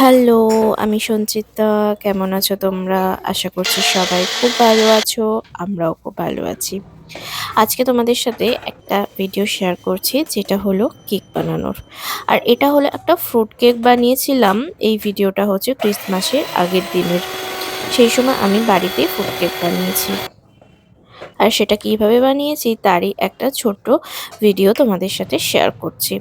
Hello, আমি সঞ্চিতা। কেমন আছো তোমরা? আশা করছি সবাই খুব ভালো আছো। আমরাও খুব ভালো আছি। আজকে তোমাদের সাথে একটা ভিডিও শেয়ার করছি যেটা হলো কেক বানানোর। আর এটা হলো একটা ফ্রুট কেক বানিয়েছিলাম। এই ভিডিওটা হচ্ছে ক্রিসমাসের আগের দিনের। সেই সময় আমি বাড়িতে ফ্রুট কেক বানিয়েছি। আর সেটা কীভাবে বানিয়েছি তারই একটা ছোট্ট ভিডিও তোমাদের সাথে শেয়ার করছি।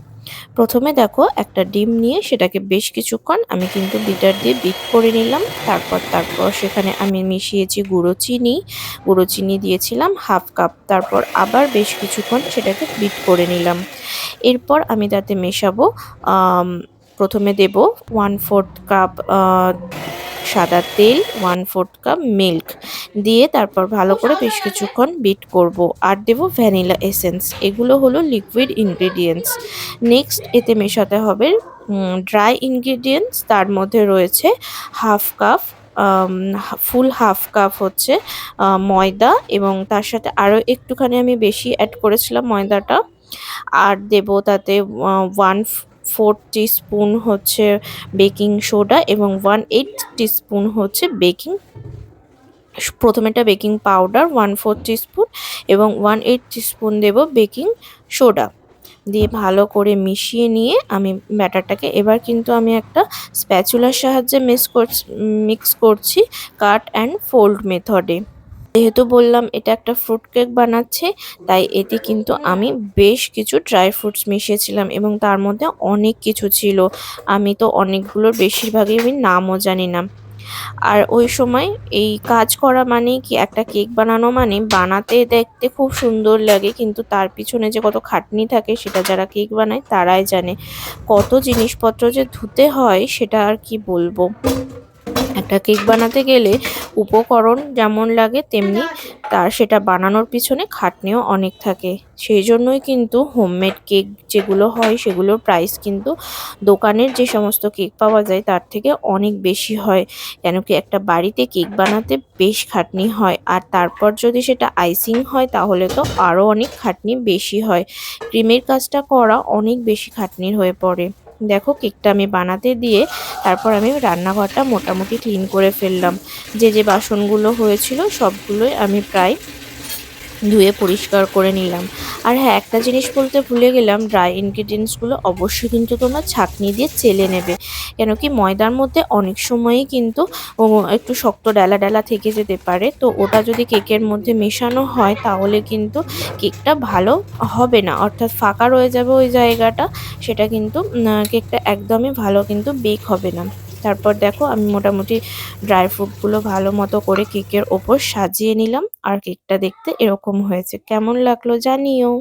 প্রথমে দেখো একটা ডিম নিয়ে সেটাকে বেশ কিছুক্ষণ আমি কিন্তু বিটার দিয়ে বিট করে নিলাম। তারপর তারপর সেখানে আমি মিশিয়েছি গুঁড়ো চিনি। গুঁড়ো চিনি দিয়েছিলাম হাফ কাপ। তারপর আবার বেশ কিছুক্ষণ সেটাকে বিট করে নিলাম। এরপর আমি তাতে মেশাবো প্রথমে দেব ওয়ান ফোর্থ কাপ সাদা তেল ওয়ান ফোর্থ কাপ মিল্ক দিয়ে তারপর ভালো করে বেশ কিছুক্ষণ বিট করব। আর দেব ভ্যানিলা এসেন্স এগুলো হলো লিকুইড ইনগ্রিডিয়েন্টস নেক্সট এতে মেশাতে হবে ড্রাই ইনগ্রিডিয়েন্টস তার মধ্যে রয়েছে half cup full half cup হচ্ছে ময়দা এবং তার সাথে আরও একটুখানি আমি বেশি অ্যাড করেছিলাম ময়দাটা। আর দেব তাতে ওয়ান ফোর স্পুন হচ্ছে বেকিং সোডা এবং ওয়ান এইট স্পুন হচ্ছে baking প্রথমেটা baking powder one four teaspoon এবং ওয়ান এইট টিস্পুন দেব বেকিং সোডা। দিয়ে ভালো করে মিশিয়ে নিয়ে আমি ব্যাটারটাকে, এবার কিন্তু আমি একটা স্প্যাচুলার সাহায্যে মিক্স করছি মিক্স করছি কাট অ্যান্ড ফোল্ড মেথডে। যেহেতু বললাম এটা একটা ফ্রুট কেক বানাচ্ছে, তাই এতে কিন্তু আমি বেশ কিছু ড্রাই ফ্রুটস মিশিয়েছিলাম এবং তার মধ্যে অনেক কিছু ছিল। আমি তো অনেকগুলোর বেশিরভাগই আমি নামও জানি না। আর ওই সময় এই কাজ করা মানে কি একটা কেক বানানো মানে বানাতে দেখতে খুব সুন্দর লাগে, কিন্তু তার পিছনে যে কত খাটনি থাকে সেটা যারা কেক বানায় তারাই জানে। কত জিনিসপত্র যে ধুতে হয় সেটা আর কি বলব? একটা কেক বানাতে গেলে উপকরণ যেমন লাগে তেমনি তার সেটা বানানোর পিছনে খাটনিও অনেক থাকে। সেই জন্যই কিন্তু হোমমেড কেক যেগুলো হয় সেগুলোর প্রাইস কিন্তু দোকানের যে সমস্ত কেক পাওয়া যায় তার থেকে অনেক বেশি হয়। কেন কি একটা বাড়িতে কেক বানাতে বেশ খাটনি হয় আর তারপর যদি সেটা আইসিং হয় তাহলে তো আরও অনেক খাটনি বেশি হয়। ক্রিমের কাজটা করা অনেক বেশি খাটনির হয়ে পড়ে। দেখো কেকটা আমি বানাতে দিয়ে তারপর আমি রান্নাঘরটা মোটামুটি ক্লিন করে ফেললাম। যে যে বাসনগুলো হয়েছিল সবগুলোই আমি প্রায় ধুয়ে পরিষ্কার করে নিলাম। আর হ্যাঁ একটা জিনিস বলতে ভুলে গেলাম ড্রাই ইনগ্রিডিয়েন্টসগুলো অবশ্যই কিন্তু তোমরা ছাঁকনি দিয়ে চেলে নেবে। কেন কি ময়দার মধ্যে অনেক সময়ই কিন্তু একটু শক্ত ডালা ডালা থেকে যেতে পারে। তো ওটা যদি কেকের মধ্যে মেশানো হয়, তাহলে কিন্তু কেকটা ভালো হবে না। অর্থাৎ ফাঁকা রয়ে যাবে ওই জায়গাটা, সেটা কিন্তু কেকটা একদমই ভালো কিন্তু বেক হবে না। তারপর দেখো, আমি মোটামুটি ড্রাই ফ্রুটগুলো ভালো মতো করে কেকের ওপর সাজিয়ে নিলাম। আর কেকটা দেখতে এরকম হয়েছে। কেমন লাগল জানিও।